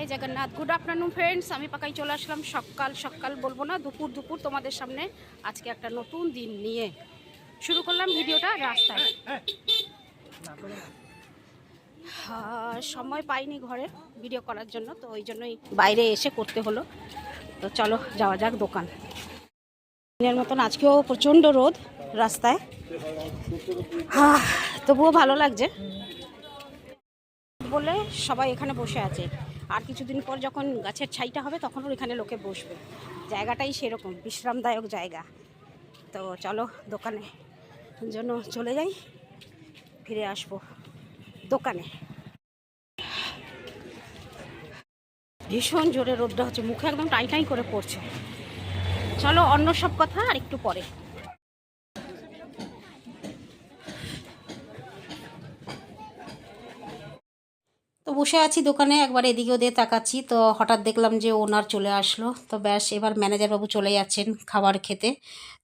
এই Jagannath good afternoon friends আমি পাকাই চলে আসলাম সকাল সকাল বলব না দুপুর দুপুর তোমাদের সামনে আজকে একটা নতুন দিন নিয়ে। শুরু করলাম ভিডিওটা রাস্তায়। আহ, সময় পাইনি ঘরে ভিডিও করার জন্য তো ওই জন্যই বাইরে এসে করতে হলো। তো চলো যাওয়া যাক দোকান। দিনের মতন আজকেও প্রচণ্ড রোদ রাস্তায়। আহ, তবুও ভালো লাগছে। বলে সবাই এখানে বসে আছে। আর কিছুদিন পর যখন গাছের ছাইটা হবে, তখন এখানে লোকে বসবে। জায়গাটাই সেরকম, বিশ্রামদায়ক জায়গা। তো চলো দোকানে। জন্য চলে যাই, ফিরে আসব দোকানে। ভীষণ জোরে রোদটা হচ্ছে, মুখে একদম টাই টাই করে পড়ছে। চলো অন্য সব কথা আর একটু পরে। বসে আছি দোকানে, একবার এদিকে ওদিকে তাকাচ্ছি, তো হঠাৎ দেখলাম যে ওনার চলে আসলো। তো ব্যাস, এবার ম্যানেজার বাবু চলে যাচ্ছেন খাবার খেতে।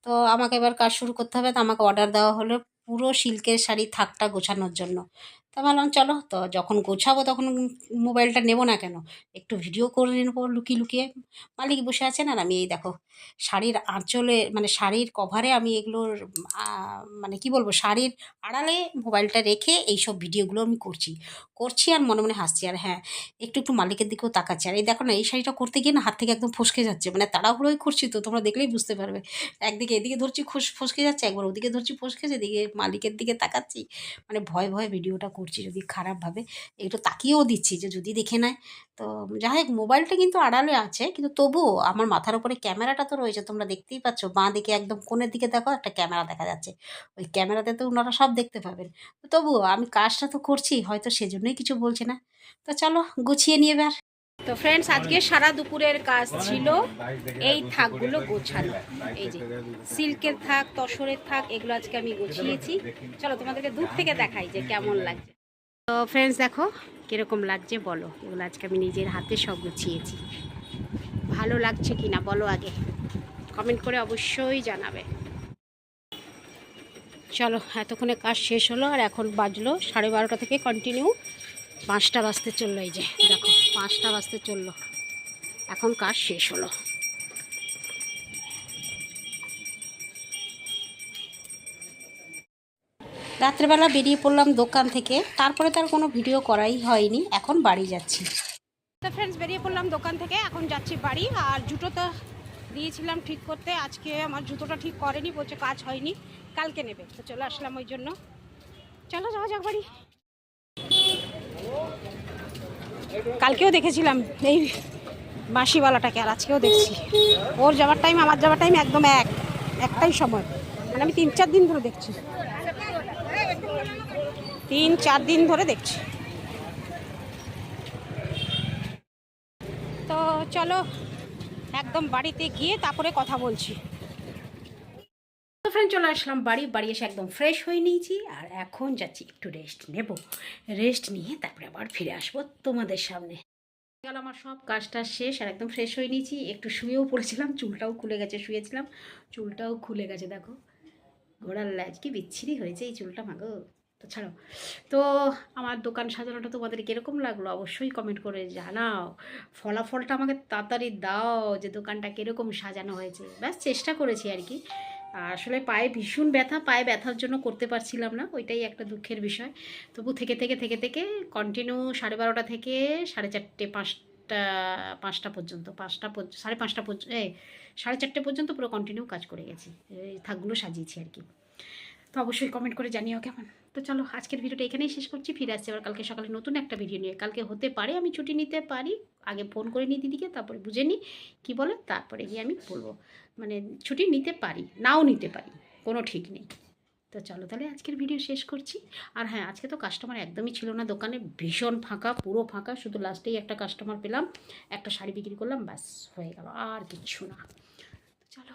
তো আমাকে এবার কাজ শুরু করতে হবে, তো আমাকে অর্ডার দেওয়া হলো পুরো সিল্কের শাড়ি থাকটা গোছানোর জন্য। তা ভাবলাম, চলো তো যখন গোছাবো তখন মোবাইলটা নেব না কেন? একটু ভিডিও করে নেব লুকিয়ে লুকিয়ে। মালিক বসে আছেন আর আমি এই দেখো, শাড়ির আঁচলে মানে শাড়ির কভারে আমি এগুলোর মানে কি বলব, শাড়ির আড়ালে মোবাইলটা রেখে এইসব ভিডিওগুলো আমি করছি। করছি আর মনে মনে হাসছি। আর হ্যাঁ একটু একটু মালিকের দিকেও তাকাচ্ছি। আর এই দেখো না, এই শাড়িটা করতে গিয়ে না হাত থেকে একদম ফসকে যাচ্ছে। মানে তাড়াহুড়োই করছি তো, তোমরা দেখলেই বুঝতে পারবে। একদিকে এদিকে ধরছি ফসকে যাচ্ছে, একবার ওদিকে ধরছি ফসকে এদিকে মালিকের দিকে তাকাচ্ছি। মানে ভয় ভয় ভিডিওটা করছি। যদি খারাপভাবে, একটু তাকিয়েও দিচ্ছি যে যদি দেখে নেয়। তো যাই হোক, মোবাইলটা কিন্তু আড়ালে আছে, কিন্তু তবুও আমার মাথার উপরে ক্যামেরাটা তো রয়েছে, তোমরা দেখতেই পাচ্ছ। বাঁ দিকে একদম কোণের দিকে দেখো, একটা ক্যামেরা দেখা যাচ্ছে। ওই ক্যামেরাতে তো ওনারা সব দেখতে পাবেন। তো তবুও আমি কাজটা তো করছি, হয়তো সেজন্যই কিছু বলছে না। তো চলো, গুছিয়ে নিয়ে এবার। তো ফ্রেন্ডস আজকে সারা দুপুরের কাজ ছিল এই থাকগুলো গোছানো। এই যে সিল্কের থাক, তসরের থাক, এগুলো আজকে আমি গুছিয়েছি। চলো তোমাদেরকে দূর থেকে দেখাই যে কেমন লাগছে। তো ফ্রেন্ডস দেখো কীরকম লাগছে বলো। এগুলো আজকে আমি নিজের হাতে সব গুছিয়েছি। ভালো লাগছে কি না বলো আগে। কমেন্ট করে অবশ্যই জানাবে। চলো, এতক্ষণে কাজ শেষ হলো আর এখন বাজলো সাড়ে বারোটা থেকে কন্টিনিউ পাঁচটা বাজতে চলল এই যে, দেখো, পাঁচটা বাজতে চলল। এখন কাজ শেষ হলো। রাত্রেবেলা বেরিয়ে পড়লাম দোকান থেকে। তারপরে তার কোনো ভিডিও করাই হয়নি। এখন বাড়ি যাচ্ছি। তো ফ্রেন্ডস বেরিয়ে পড়লাম দোকান থেকে। এখন যাচ্ছি বাড়ি। আর জুতোটা দিয়েছিলাম ঠিক করতে। আজকে আমার জুতোটা ঠিক করেনি, বলছে কাজ হয়নি। কালকে নেবে। তো চলে আসলাম ওই জন্য। চলো, যাওয়া যাক বাড়ি। কালকেও দেখেছিলাম এই বাঁশিওয়ালাটাকে আর আজকেও দেখছি। ওর যাওয়ার টাইম আমার যাওয়ার টাইম একদম এক। একটাই সময়। মানে আমি তিন, চার দিন ধরে দেখছি। তিন, চার দিন ধরে দেখছি। তো চলো, একদম বাড়িতে গিয়ে তারপরে কথা বলছি। ফ্রেন্ড চলে আসলাম বাড়ি। বাড়ি এসে একদম ফ্রেশ হয়ে নিয়েছি আর এখন যাচ্ছি একটু রেস্ট নেব। রেস্ট নিয়ে তারপরে আবার ফিরে আসব তোমাদের সামনে। গেল আমার সব কাজটা শেষ আর একদম ফ্রেশ হয়ে নিয়েছি। একটু শুয়েও পড়েছিলাম, চুলটাও খুলে গেছে, শুয়েছিলাম। চুলটাও খুলে গেছে, দেখো। ঘোড়ার লাজ কি বিচ্ছিরি হয়েছে এই চুলটা মাগো ছাড়ো। তো আমার দোকান সাজানোটা তোমাদের কীরকম লাগল? অবশ্যই কমেন্ট করে জানাও। ফলাফলটা আমাকে তাড়াতাড়ি দাও যে দোকানটা কীরকম সাজানো হয়েছে। ব্যাস, চেষ্টা করেছি আর কি। আসলে পায়ে ভীষণ ব্যথা, পায়ে ব্যথার জন্য করতে পারছিলাম না, ওইটাই একটা দুঃখের বিষয়। তবু থেকে থেকে থেকে থেকে কন্টিনিউ সাড়ে বারোটা থেকে সাড়ে চারটে পাঁচটা পাঁচটা পর্যন্ত, পাঁচটা সাড়ে পাঁচটা পর্যন্ত সাড়ে চারটে পর্যন্ত পুরো কন্টিনিউ কাজ করে গেছি। এই থাকগুলো সাজিয়েছি আর কি। তো অবশ্যই কমেন্ট করে জানিও কেমন। তো চলো, আজকের ভিডিওটা এখানেই শেষ করছি। ফিরে আসছি আবার কালকে সকালে নতুন একটা ভিডিও নিয়ে। কালকে হতে পারে আমি ছুটি নিতে পারি। আগে ফোন করে নিই দিদিকে, তারপরে বুঝে নিই কী বলে, তারপরে গিয়ে আমি বলব। মানে ছুটি নিতে পারি, নাও নিতে পারি, কোনো ঠিক নেই। তো চলো তাহলে আজকের ভিডিও শেষ করছি। আর হ্যাঁ আজকে তো কাস্টমার একদমই ছিল না দোকানে, ভীষণ ফাঁকা, পুরো ফাঁকা। শুধু লাস্টেই একটা কাস্টমার পেলাম, একটা শাড়ি বিক্রি করলাম, ব্যাস হয়ে গেল, আর কিচ্ছু না। চলো